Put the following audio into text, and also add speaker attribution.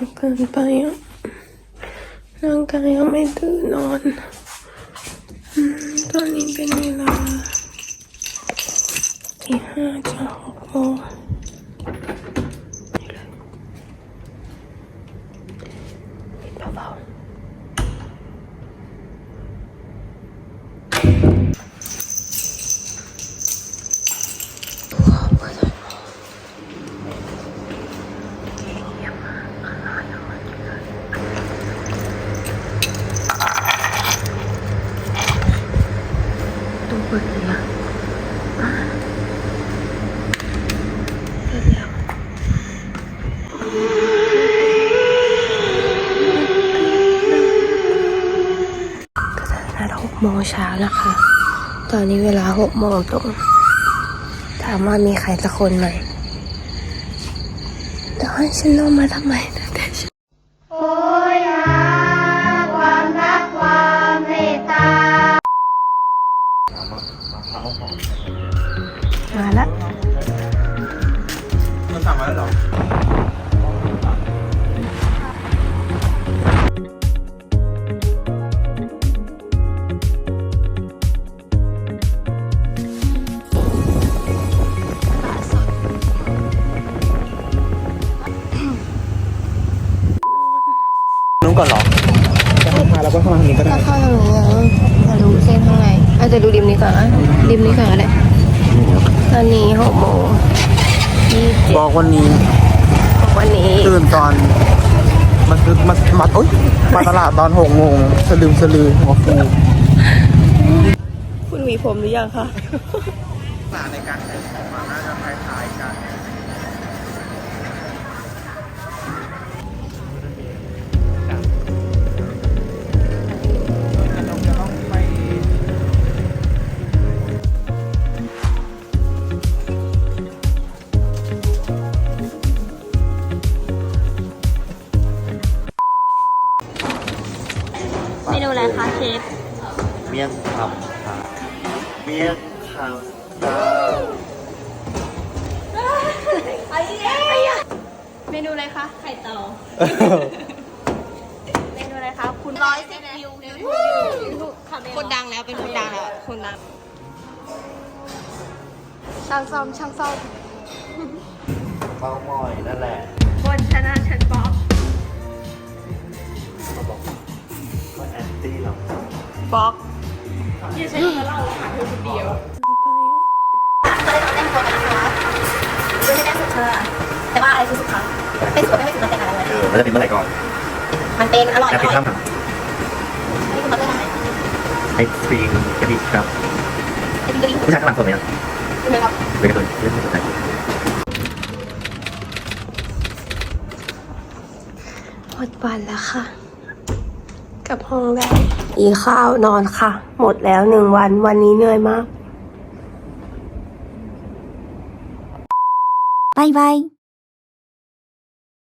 Speaker 1: ช้าเกินไปอะร่างกายยังไม่ตื่นนอนอืมตอนนี้เป็นเวลาที่ห้าจะหกโมงเบาๆ ตูเปิดเลยอะเสร็จแล้วก็จะนัดหกโมงเช้านะคะ ตอนนี้เวลาหกโมงตรงถามว่ามีใครสักคนไหมแต่ให้ฉันลงมาทำไมตั้งแต่เช้
Speaker 2: มา
Speaker 1: ละ
Speaker 3: มันสั่งมาแล้วเหรอนู้นก่อนเหรอจะเข้ามาแล้วก็เข้ามาทางนี้ก็ได้
Speaker 1: ถ้าเข้าทางนี้อะจะรู้เส้นข้างใน อาจจะดูริมนี้ก่อนอะริมนี้ก่อนก็ได้ตอนนี้หกโมงยี่สิบเจ็ด
Speaker 3: บอกวันนี้
Speaker 1: วันนี้
Speaker 3: ตื่นตอนมาซื้อมามาโอ๊ยมาตลาดตอนหกโมงสลืมสลือหัวฟู
Speaker 1: คุณหวีผมหรือยังคะ
Speaker 3: สาในการขายของมาน่าจะคล้ายๆกัน
Speaker 1: นูอะไรคะเชฟ
Speaker 4: เมี่ยงคำครับเมี่ยงคำดาว
Speaker 1: เมนูอะไรคะ ไข่เตา เมนูอะไรคะ คุณร้อยสิบวิวคนดังแล้ว เป็นคนดังแล้ว คนดัง ช่างซ่อม ช่างซ่อม
Speaker 4: เป้าหมอยนั่นแหละ ว่าแอนตี้เรา
Speaker 1: ป๊อก
Speaker 2: ก็เลยต้องเล่นตัวกันนะคะไม่ใช่แน่สุดเธอแต่ว่าอะไรคือสุดคะเป็นสุดไม่เป็นสุดตั้งแต่ไหนเลย
Speaker 4: เออมันจะเป็นเมื่อไหร่ก่อน
Speaker 2: มันเป็นอร่อย
Speaker 4: แอ
Speaker 2: อ
Speaker 4: ปพลิ
Speaker 2: ร่อย
Speaker 4: เคชัน
Speaker 2: นี่คุณมาเลือกอะไร
Speaker 4: ไอศครีมกระดิ่งครับ
Speaker 2: ไอ้บิ๊ก
Speaker 4: ผู้ชายข้างหลังคนไหมอะ
Speaker 2: ใช่ไหมครับ
Speaker 4: เป็นกระตุ้นเรื่องสนใจ
Speaker 1: หมดวันแล้วค่ะ กับห้องได้อีข้าวนอนค่ะ หมดแล้วหนึ่งวันวันนี้เหนื่อยมาก
Speaker 5: บายบาย